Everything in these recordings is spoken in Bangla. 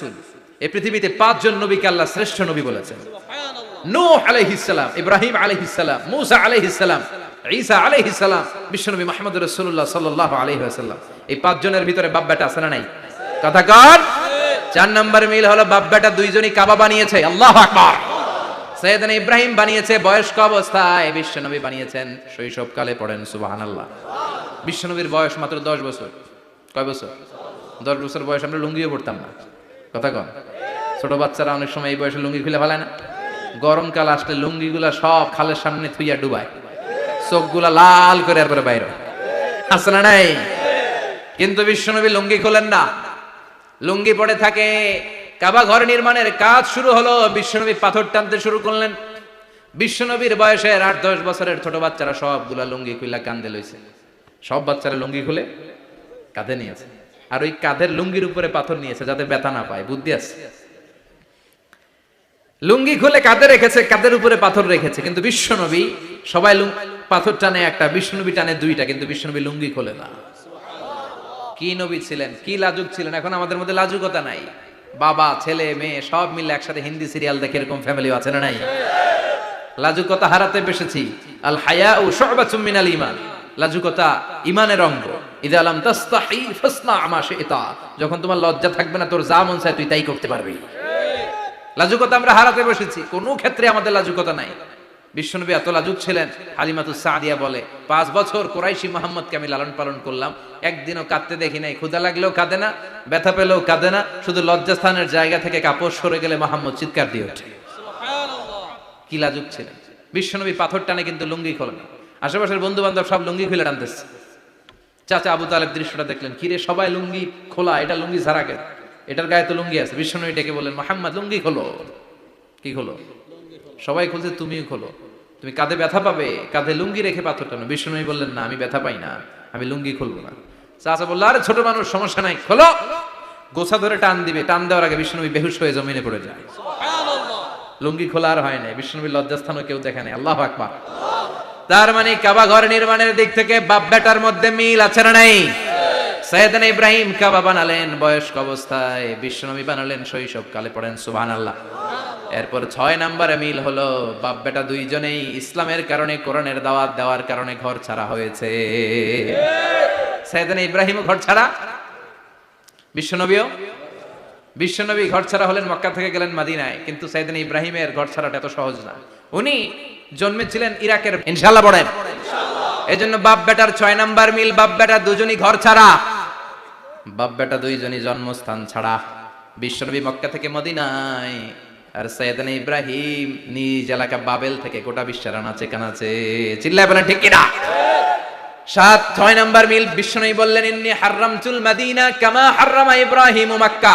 রসুল এই পৃথিবীতে পাঁচজন নবীকে আল্লাহ শ্রেষ্ঠ নবী বলেছেন। নূহ আলাইহিসসালাম ইব্রাহিম আলাইহিসসালাম মুসা আলাইহিসসালাম ঈসা আলাইহিসসালাম বিশ্বনবী মুহাম্মদ রাসূলুল্লাহ সাল্লাল্লাহু আলাইহি ওয়াসাল্লাম। এই পাঁচজনের ভিতরে বাপ বেটা আছে না নাই? কথা কর চার নম্বর মিল হলো বাপ বেটা দুইজনই কাবা বানিয়েছে। আল্লাহু আকবার। সৈয়দনা ইব্রাহিম বানিয়েছে, বয়স্ক অবস্থায় বিশ্বনবী বানিয়েছেন। শৈশবকালে পড়েন, সুবহানাল্লাহ। বিশ্বনবীর বয়স মাত্র দশ বছর। কয় বছর? দশ বছর বয়স, আমরা লুঙ্গিও পড়তাম না। কথা কন। ছোট বাচ্চারা অনেক সময় এই বয়সে লুঙ্গি খুলে ফেলায় না। গরমকাল আসলে লুঙ্গিগুলা সব খালের সামনে থুইয়া ডুবায়। চোখগুলা লাল করে এরপরে বাইরে আসে না নাই? কিন্তু বিশ্বনবী লুঙ্গি খোলেন না। লুঙ্গি পড়ে থাকে, কাবা ঘর নির্মাণের কাজ শুরু হলো, বিশ্বনবী পাথর টানতে শুরু করলেন। বিশ্বনবীর বয়সের আট দশ বছরের ছোট বাচ্চারা সবগুলা লুঙ্গি খুইলা কান্দে লইছে। সব বাচ্চারা লুঙ্গি খুলে কাঁধে নিয়েছে আর ওই কাঁধের লুঙ্গির উপরে পাথর নিয়েছে যাতে ব্যথা না পায়। বুদ্ধি আছে? লুঙ্গি খুলে কাঁধে রেখেছে, কাঁধের উপরে পাথর রেখেছে। কিন্তু বিশ্বনবী সবাই পাথর টানে একটা, বিশ্বনবী টানে দুইটা, কিন্তু বিশ্বনবী লুঙ্গি খোলে না। কি নবী ছিলেন, কি লাজুক ছিলেন? এখন আমাদের মধ্যে লাজুকতা নাই। বাবা, ছেলে, মেয়ে, সব মিলে একসাথে হিন্দি সিরিয়াল দেখে এরকম ফ্যামিলি আছে না নাই? লাজুকতা হারাতে বসেছি আল হায়া ও শুবাতুম মিনাল ইমান লাজুকতা ইমানের অঙ্গ। ইদা আলাম তাস্তাহি ফাসনা শিতা। যখন তোমার লজ্জা থাকবে না তোর যা মন চায় তুই তাই করতে পারবি। লাজুকতা আমরা হারাতে বসেছি কোনো ক্ষেত্রে আমাদের লাজুকতা নাই। বিশ্বনবী এত লাজুক ছিলেন হালিমাতু সাদিয়া বলে পাঁচ বছর কোরাইশি মোহাম্মদকে আমি লালন পালন করলাম। একদিনও কাঁদতে দেখি নাই ক্ষুদা লাগলেও কাঁদে না ব্যথা পেলেও কাঁদে না শুধু লজ্জাস্থানের জায়গা থেকে কাপড় সরে গেলে মোহাম্মদ চিৎকার দিয়ে ওঠে। কি লাজুক ছিলেন। বিশ্বনবী পাথর টানে কিন্তু লুঙ্গি খোলেন। আশেপাশের বন্ধু বান্ধব সব লুঙ্গি খুলে টানতেছে। চাচা আবু তালেব দৃশ্যটা দেখলেন। কিরে সবাই লুঙ্গি খোলা এটা লুঙ্গি ছাড়া কেন? এটার গায়ে তো লুঙ্গি আছে। বিশ্বনবী ডেকে বললেন মোহাম্মদ লুঙ্গি খোলো। কি খোলো? সবাই খুলছে তুমিও খোলো। তুমি কাঁধে ব্যথা পাবে? কাঁধে লুঙ্গি রেখে পাথর টানো বিশ্বনবী বললেন না আমি ব্যথা পাই না। আমি লুঙ্গি খুলবো না। চাচা বলল আরে ছোট মানুষ সমস্যা নাই খোলো। গোছা ধরে টান দিবে। টান দেওয়ার আগে বিশ্বনবী বেহুশ হয়ে জমিনে পড়ে যায়। লুঙ্গি খোলা আর হয় নাই। বিষ্ণুবীর লজ্জাস্থানও কেউ দেখে নাই। আল্লাহ আকবার। তার মানে কাবা ঘর নির্মাণের দিক থেকে বাপ বেটার মধ্যে মিল আছে না নাই? সৈয়দনা ইব্রাহিম কাবা বানালেন বয়স্ক অবস্থায়, বিশ্বনবী বানালেন শৈশব কালে পড়েন সুবহান আল্লাহ এরপর ছয় নম্বরে মিল হলো, বাপ বেটা দুইজনেই ইসলামের কারণে, কোরআনের দাওয়াত দেওয়ার কারণে ঘর ছাড়া হয়েছে। সৈয়দনা ইব্রাহিম ঘর ছাড়া? বিশ্বনবীও? বিশ্বনবী ঘর ছাড়া হলেন মক্কা থেকে গেলেন মাদিনায়, কিন্তু সাইদিন ইব্রাহিমের ঘর ছাড়াটা এত সহজ না। উনি জন্মেছিলেন ইরাকের ইনশাল্লাহ বলেন এজন্য বাপ বেটার ছয় নাম্বার মিল, বাপ বেটা দুজনই ঘর ছাড়া। বাপ বেটা দুইজনই জন্মস্থান ছাড়া। বিশ্বনবী মক্কা থেকে মদিনায়, আর সৈয়দান ইব্রাহিম নিজ এলাকা বাবেল থেকে গোটা বিশ্বের আনাচে কানাচে। চিল্লায় বলেন, ঠিক কিনা? সাত, ছয় নাম্বার মিল বিষ্ণু বললেন, ইন্নি হারামতুল মাদিনা কামা হারামা ইব্রাহিম মক্কা।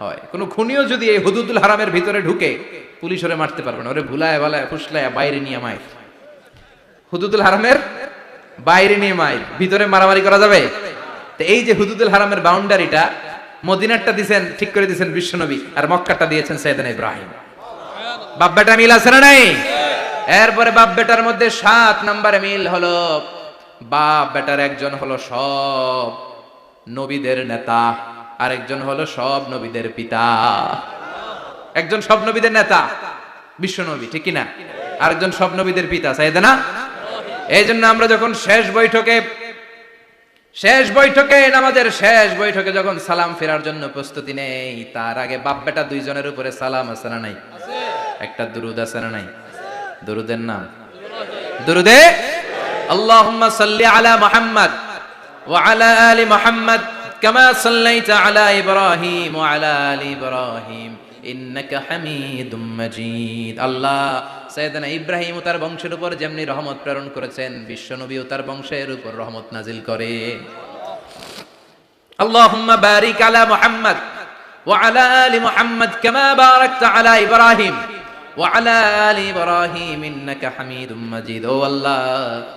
হয়। কোনো খুনিও যদি এই হুদুদুল হারামের ভিতরে ঢুকে, পুলিশ ওরে মারতে পারবে না। ওরে ভুলায় ভালায় ফুসলায় বাইরে নিয়ে মায়ের। হুদুদুল হারামের বাইরে নিয়ে মায়ের। ভিতরে মারামারি করা যাবে? তো এই যে হুদুদুল হারামের বাউন্ডারিটা, মদিনারটা দিছেন, ঠিক করে দিছেন বিশ্বনবী, আর মক্কাটা দিয়েছেন সৈয়দান ইব্রাহিম। বাপ বেটা মিল আছে না নাই? এরপরে বাপ বেটার মধ্যে সাত নম্বরে মিল হলো বাপ বেটার একজন হলো সব নবীদের নেতা। আরেকজন হলো সব নবীদের পিতা। একজন সব নবীদের নেতা, বিশ্ব নবী, ঠিক কিনা? আরেকজন সব নবীদের পিতা চাইদে না এই জন্য আমরা যখন শেষ বৈঠকে শেষ বৈঠকে, নামাজের শেষ বৈঠকে যখন সালাম ফেরার জন্য প্রস্তুতি নেই, তার আগে বাপ বেটা দুইজনের উপরে সালাম আছে না নাই? একটা দুরুদ আছে না নাই? দুরুদের নাম? দুরুদে? আল্লাহুম্মা সাল্লি আলা মুহাম্মদ ওয়া আলা আলি মুহাম্মদ কামা সাল্লাইতা আলা ইব্রাহিম ওয়া আলা আলি ইব্রাহিম ইন্নাকা হামিদুম মাজিদ আল্লাহ সাইয়েদনা ইব্রাহিম ও তার বংশের উপর যেমনি রহমত প্রেরণ করেছেন বিশ্বনবী ও তার বংশের উপর রহমত নাজিল করে আল্লাহুম্মা বারিক আলা মুহাম্মদ وعلى آل محمد كما باركت على إبراهيم وعلى آل إبراهيم إنك حميد مجيد ও আল্লাহ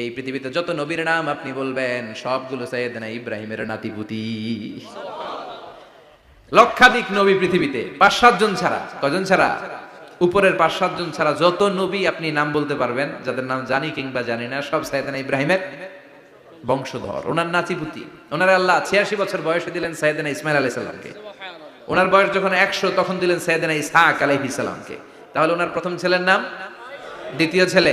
এই পৃথিবীতে যত নবীর নাম আপনি বলবেন, সবগুলো সৈয়দনা ইব্রাহিমের নাতিপুতি লক্ষাধিক নবী পৃথিবীতে, পাঁচ সাতজন ছাড়া, কজন ছাড়া? উপরের পাঁচ সাতজন ছাড়া যত নবী আপনি নাম বলতে পারবেন, যাদের নাম জানি কিংবা জানি না, সব সাইদানা ইব্রাহিমের বংশধর। ওনার নাতিপুতি ওনার আল্লাহ ছিয়াশি বছর বয়সে দিলেন সাইদানা ইসমাইল আলাইহিস সালামকে। ওনার বয়স যখন একশো, তখন দিলেন সাইদানা ইসহাক আলাইহিস সালামকে। তাহলে ওনার প্রথম ছেলের নাম? দ্বিতীয় ছেলে?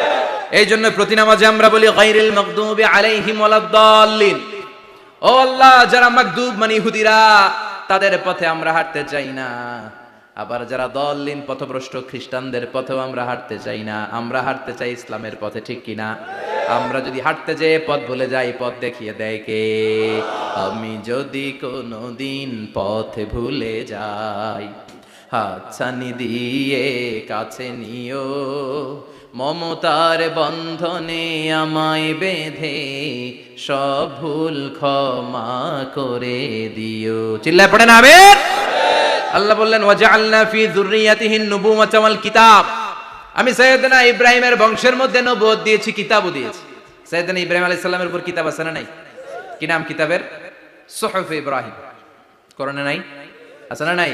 এই জন্য প্রতি নামাজে আমরা বলি, গায়রিল মাগদুবি আলাইহিম ওয়ালাদ-দাল্লিন ও আল্লাহ, যারা মাকদুব মানে ইহুদিরা, তাদের পথে আমরা হাঁটতে চাই না। আবার যারা দললিন পথভ্রষ্ট খ্রিস্টানদের পথেও আমরা হাঁটতে চাই না। আমরা হাঁটতে চাই ইসলামের পথে, ঠিক কিনা আমরা যদি হাঁটতে যেয়ে পথ ভুলে যাই, পথ দেখিয়ে দেয় কে? আমি যদি কোনো দিন পথে ভুলে যাই হাতছানি দিয়ে কাছে নিও মমতার বন্ধনে আমায় বেঁধে সব ভুল ক্ষমা করে দিও। চিল্লায় পড়ে না আল্লাহ বললেন, ওয়াজআলনা ফি যুররিয়াতিহি নুবুওয়াতা ওয়াল কিতাব। আমি সাইয়েদনা ইব্রাহিমের বংশের মধ্যে নবুয়ত দিয়েছি, কিতাবও দিয়েছি। সাইয়েদনা ইব্রাহিম আলাইহিস সালামের উপর কিতাব আছে না নাই? কি নাম কিতাবের? সুহফ ইব্রাহিম। কোরআনে নাই? আছে না নাই?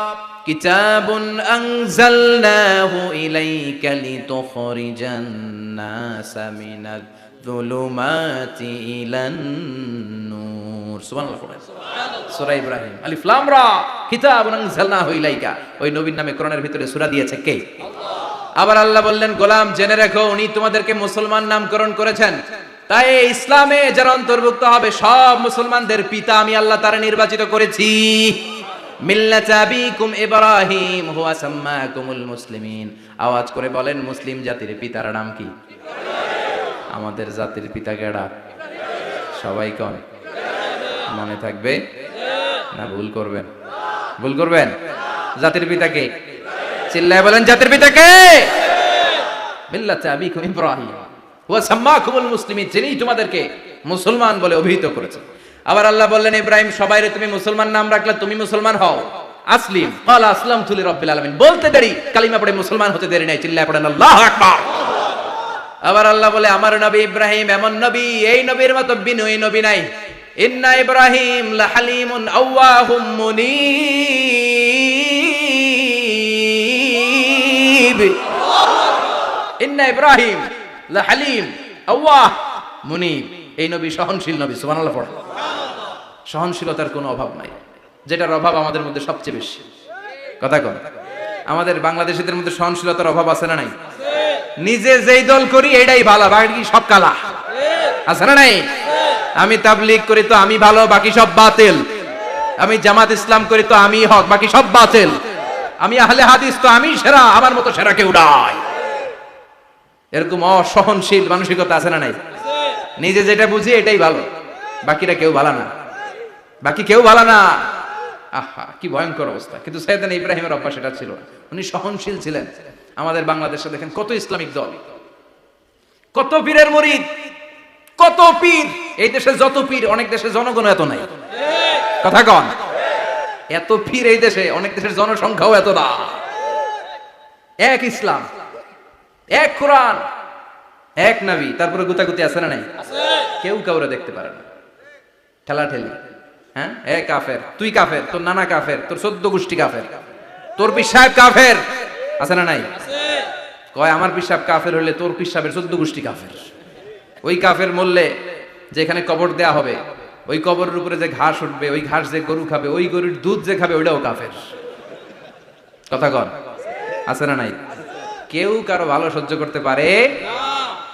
كتاب أنزلناه إليك لتخرج الناس من الظلمات إلى النور سبحان الله সূরা ইব্রাহিম আলিফ লাম রা কিতাব আনজালনাহু ইলাইকা ওই নবীর নামে কোরআনের ভিতরে সূরা দিয়েছে কে আবার আল্লাহ বললেন গোলাম জেনে রাখো উনি তোমাদেরকে মুসলমান নামকরণ করেছেন তাই ইসলামে যারা অন্তর্ভুক্ত হবে সব মুসলমানদের পিতা আমি আল্লাহ তারা নির্বাচিত করেছি মিল্লাত ইব্রাহিম, হুয়া সাম্মাকুমুল মুসলিমিন। আওয়াজ করে বলেন, মুসলিম জাতির পিতার নাম কি? আমাদের জাতির পিতা কেডা? সবাই কন। মনে থাকবে না ভুল করবেন? ভুল করবেন? জাতির পিতাকে চিল্লায় বলেন, জাতির পিতাকে মিল্লাতে আবিকুম ইব্রাহিম ওয়া সাম্মাকুমুল মুসলিমিন, যিনি তোমাদেরকে মুসলমান বলে অভিহিত করেছেন। আবার আল্লাহ বললেন, ইব্রাহিম, সবাইরে তুমি মুসলমান নাম রাখলে তুমি মুসলমান হও। আসলিম। ক্বালা আসলামতু লিরাব্বিল আলামিন। বলতে দেরি, কালিমা পড়ে মুসলমান হতে দেরি নাই। চিল্লায় পড়েন, আল্লাহু আকবার। আবার আল্লাহ বলে, আমার নবী ইব্রাহিম এমন নবী, এই নবীর মতো বিনয়ী নবী নাই। ইন্না ইব্রাহিম লাহালিমুন আওয়াহুম মুনিব। ইন্না ইব্রাহিম লাহালিম আওয়াহ মুনিব। এই নবী সহনশীল নবী, সুবহানাল্লাহ পড়ে। সহনশীলতার কোনো অভাব নাই। যেটার অভাব আমাদের মধ্যে সবচেয়ে বেশি। কথা কন। আমাদের বাংলাদেশিদের মধ্যে সহনশীলতার অভাব আছে না নাই? নিজে যেই দল করি, এটাই ভালো, বাকি সব কালা। আছে না নাই? আমি তাবলিগ করি তো আমি ভালো, বাকি সব বাতিল। আমি জামাত ইসলাম করি তো আমি হক, বাকি সব বাতিল। আমি আহলে হাদিস তো আমি সেরা, আমার মতো সেরা কেউ নাই। এরকম অসহনশীল মানসিকতা আছে না নাই? নিজে যেটা বুঝি এটাই ভালো। বাকিরা কেউ ভালো না। বাকি কেউ ভালো না। আহা, কি ভয়ঙ্কর অবস্থা। কিন্তু সৈয়দান ইব্রাহিমের অভ্যাস এটা ছিল। উনি সহনশীল ছিলেন। আমাদের বাংলাদেশে দেখেন কত ইসলামিক দল। কত পীরের মরিদ। কত পীর। এই দেশে যত পীর, অনেক দেশে জনগণ এত নাই। কথা কন। এত পীর এই দেশে, অনেক দেশের জনসংখ্যাও এত না। এক ইসলাম, এক কোরআন। এক নবী তারপরে গুতাগুতি আছে না নাই? কেউ কাউরে দেখতে পারে না। ঠেলা ঠেলি হ্যাঁ? এ কাফের তুই কাফের তোর নানা কাফের তোর চোদ্দ গোষ্ঠী কাফের তোর পিসাব কাফের। আছে না নাই? কয় আমার পিসাব কাফের হলে তোর পিসাবের চোদ্দ গোষ্ঠী কাফের। ওই কাফের মরলে যেখানে কবর দেয়া হবে ওই কবরের উপরে যে ঘাস উঠবে ওই ঘাস যে গরু খাবে ওই গরুর দুধ যে খাবে ওইটাও কাফের। কথা কর আছে না নাই? কেউ কারও ভালো সহ্য করতে পারে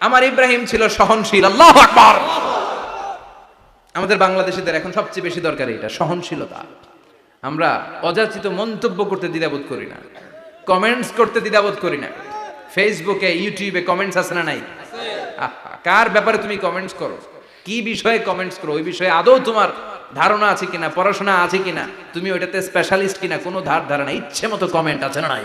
আমার ইব্রাহিম ছিল সহনশীল। আল্লাহু আকবার। আমাদের বাংলাদেশিদের এখন সবচেয়ে বেশি দরকার এটা, সহনশীলতা। আমরা অযাচিত মন্তব্য করতে দ্বিধাবোধ করি না কমেন্টস করতে দ্বিধাবোধ করি না। ফেসবুকে ইউটিউবে কমেন্টস আছে না নাই? কার ব্যাপারে তুমি কমেন্টস করো? কি বিষয়ে কমেন্টস করো? ওই বিষয়ে আদৌ তোমার ধারণা আছে কিনা, পড়াশোনা আছে কিনা? তুমি ওইটাতে স্পেশালিস্ট কিনা? কোনো ধার ধারণা ইচ্ছে মতো কমেন্ট আছে না নাই?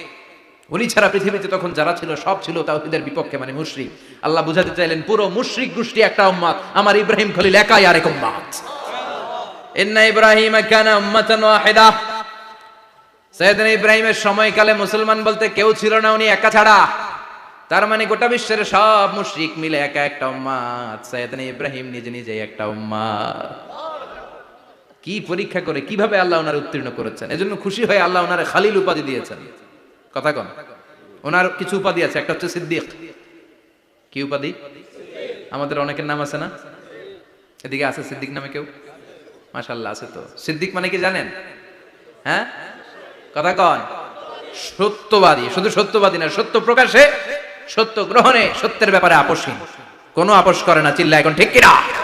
উনি ছাড়া পৃথিবীতে তখন যারা ছিল, সব ছিল তাওহীদের বিপক্ষে মানে মুশরিক। আল্লাহ বুঝাতে চাইলেন, পুরো মুশরিক গোষ্ঠী একটা উম্মাত আমার ইব্রাহিম খলিল একাই আরেক উম্মাত ইন্না ইব্রাহিম কানা উম্মাতান ওয়াহিদা। সৈয়দনা ইব্রাহিমের সময়কালে মুসলমান বলতে কেউ ছিল না উনি একা ছাড়া। তার মানে গোটা বিশ্বের সব মুশরিক মিলে একা একটা উম্মাত সৈয়দনা ইব্রাহিম নিজে নিজে একটা উম্মাত কি পরীক্ষা করে, কীভাবে আল্লাহ ওনার উত্তীর্ণ করেছেন? এজন্য খুশি হয়ে আল্লাহ ওনার খালিল উপাধি দিয়েছেন। কথা কন। ওনার কিছু উপাধি আছে, একটা হচ্ছে সিদ্দিক। কি উপাধি? আমাদের অনেকের নাম আছে না? এদিকে আছে সিদ্দিক নামে কেউ? মাশাল্লাহ আছে তো। সিদ্দিক মানে কি জানেন? হ্যাঁ? কথা কন। সত্যবাদী, শুধু সত্যবাদী না, সত্য প্রকাশে, সত্য গ্রহণে সত্যের ব্যাপারে আপোষহীন। কোনো আপোষ করে না চিল্লা এখন, ঠিক কিনা?